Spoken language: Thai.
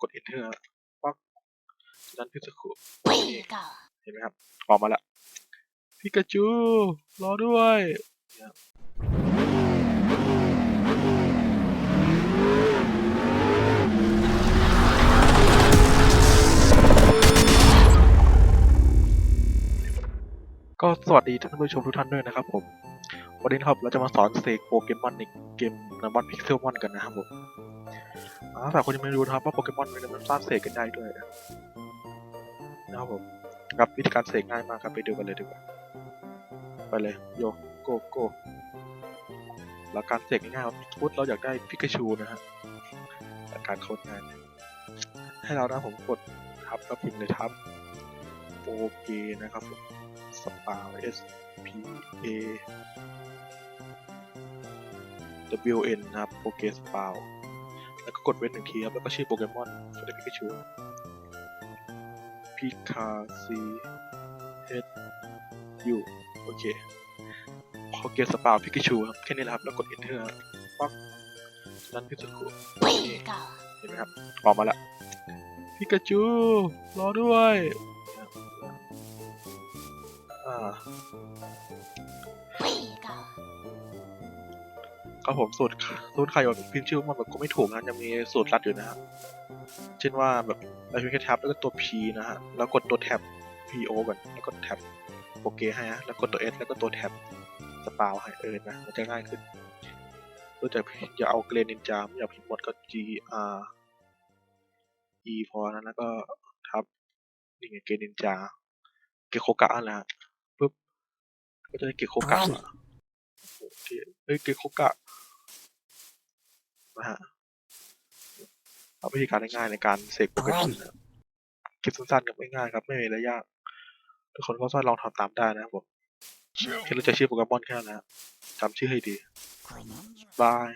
กด enter ปั๊บจากนั้นพิสคุนี่这个เห็นไหมครับ ออกมาแล้วพิกาจูรอด้วยเนี่ยก็สวัสดีท่านผู้ชมทุกท่านด้วยนะครับผม วันนี้ครับเราจะมาสอนเสกโปเกมอนในเกมนัมบอนพิกเซลมอนกันนะครับผมอ่าแต่คนยังไม่รู้นะครับว่าโปเกมอนมันสามารถเสกกันได้ด้วยนะครับผมครับวิธีการเสกง่ายมากครับไปดูกันเลยดีกว่าไปเลยโยโกโกหลักการเสกง่ายครับสมมติเราอยากได้พิกาชูนะฮะหลักการโคตรง่ายให้เรานะผมกดทับแล้วพิมพ์เลยทับ โปเกนะครับผมสปา S P A W N นะครับโปเกสปาแล้วก็กดเว้นหนึ่งทีครับ แล้วก็ชื่อโปเกมอนก็ได้พิกาชูพิคาซีเฮดยูโอเคพอเกสปาพิกาชูครับ แค่นี้แหละครับ แล้วกด enter ปั๊บจากนั้นพิสคุนี่这个เห็นไหมครับ ออกมาแล้วพิกาจู รอด้วย อ่า这个ครับผมสูตรสูตรใครแบบพิมพ์ชื่อมันแบบก็ไม่ถูกนะจะมีสูตรลัดอยู่นะฮะเช่นว่าแบบเราพิมพ์แค่แท็บแล้วก็ตัว P นะฮะแล้วกดตัวแท็บ PO ก่อนแล้วก็แท็บโอเคให้ฮะแล้วกดตัว S แล้วก็ตัวแท็บสปาวให้เออนะมันจะง่ายขึ้นรู้จักอย่าเอาเกรนนินจาไม่อยากพิมพ์หมดก็ G R E พอนะแล้วก็ทับ นี่ไงเกรนนินจา เกโคกะนั่นแหละฮะปุ๊บก็จะได้เกโคกะมาโอเคเอ้ยเกโคกะนะฮะเอาวิธีการง่ายๆในการเสกโปเกมอนนะครับคลิปสั้นๆกับง่ายๆครับ ไม่มีอะไรยากทุกคนก็สามารถลองทำตามได้นะครับผมแค่รู้จักชื่อโปเกมอนแค่นั้นนะจำชื่อให้ดีบาย